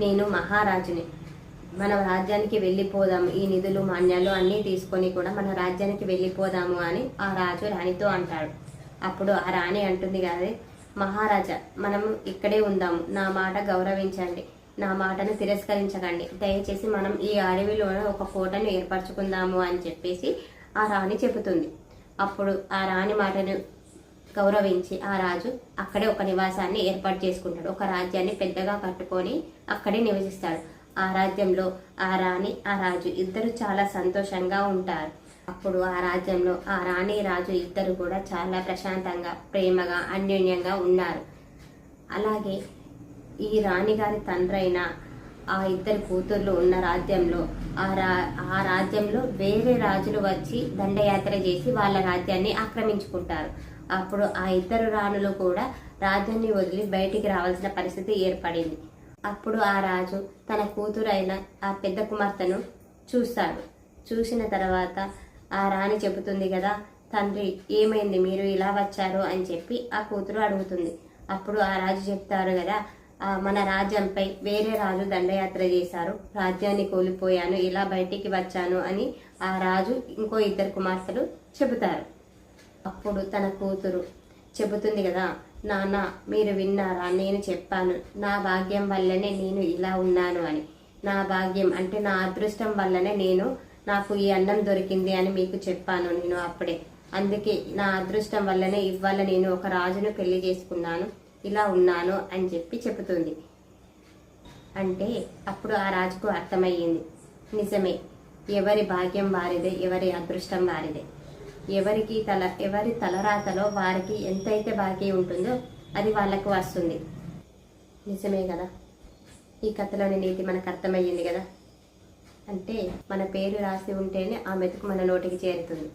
నేను మహారాజుని. మన రాజ్యానికి వెళ్ళిపోదాము ఈ నిధులు మాన్యాలు అన్నీ తీసుకొని కూడా మన రాజ్యానికి వెళ్ళిపోదాము అని ఆ రాజు రాణితో అంటాడు. అప్పుడు ఆ రాణి అంటుంది కాదే మహారాజా మనము ఇక్కడే ఉందాము. నా మాట గౌరవించండి. నా మాటను తిరస్కరించకండి. దయచేసి మనం ఈ అడవిలో ఒక కోటను ఏర్పరచుకుందాము అని చెప్పేసి ఆ రాణి చెబుతుంది. అప్పుడు ఆ రాణి మాటను గౌరవించి ఆ రాజు అక్కడే ఒక నివాసాన్ని ఏర్పాటు చేసుకుంటాడు. ఒక రాజ్యాన్ని పెద్దగా కట్టుకొని అక్కడే నివసిస్తాడు. ఆ రాజ్యంలో ఆ రాణి ఆ రాజు ఇద్దరు చాలా సంతోషంగా ఉంటారు. అప్పుడు ఆ రాజ్యంలో ఆ రాణి రాజు ఇద్దరు కూడా చాలా ప్రశాంతంగా ప్రేమగా అన్యోన్యంగా ఉన్నారు. అలాగే ఈ రాణిగారి తండ్రైన ఆ ఇద్దరు కూతుర్లు ఉన్న రాజ్యంలో ఆ రా ఆ రాజ్యంలో వేరే రాజులు వచ్చి దండయాత్ర చేసి వాళ్ళ రాజ్యాన్ని ఆక్రమించుకుంటారు. అప్పుడు ఆ ఇద్దరు రాణులు కూడా రాజ్యాన్ని వదిలి బయటికి రావాల్సిన పరిస్థితి ఏర్పడింది. అప్పుడు ఆ రాజు తన కూతురైన ఆ పెద్ద కుమార్తెను చూస్తాడు చూసిన తర్వాత ఆ రాణి చెబుతుంది కదా తండ్రి ఏమైంది? మీరు ఇలా వచ్చారు? అని చెప్పి ఆ కూతురు అడుగుతుంది. అప్పుడు ఆ రాజు చెప్తారు కదా "ఆ, మన రాజ్యంపై వేరే రాజు దండయాత్ర చేశారు. రాజ్యాన్ని కోల్పోయాను ఇలా బయటికి వచ్చాను అని ఆ రాజు ఇంకో ఇద్దరు కుమార్తెలు చెబుతారు. అప్పుడు తన కూతురు చెబుతుంది కదా నాన్న మీరు విన్నారా? నేను చెప్పాను. నా భాగ్యం వల్లనే నేను ఇలా ఉన్నాను అని. నా భాగ్యం అంటే నా అదృష్టం వల్లనే నేను నాకు ఈ అన్నం దొరికింది అని మీకు చెప్పాను నేను అప్పుడే. అందుకే నా అదృష్టం వల్లనే ఇవాళ నేను ఒక రాజును పెళ్ళి చేసుకున్నాను ఇలా ఉన్నాను అని చెప్పి చెబుతుంది. అంటే అప్పుడు ఆ రాజుకు అర్థమయ్యింది. నిజమే ఎవరి భాగ్యం వారిదే ఎవరి అదృష్టం వారిదే. ఎవరికి తల ఎవరి తలరాతలో వారికి ఎంతైతే బాకీ ఉంటుందో అది వాళ్ళకు వస్తుంది. నిజమే కదా? ఈ కథలోని నీతి మనకు అర్థమయ్యింది కదా? అంటే మన పేరు రాసి ఉంటేనే ఆ మెతుకు మన నోటికి చేరుతుంది.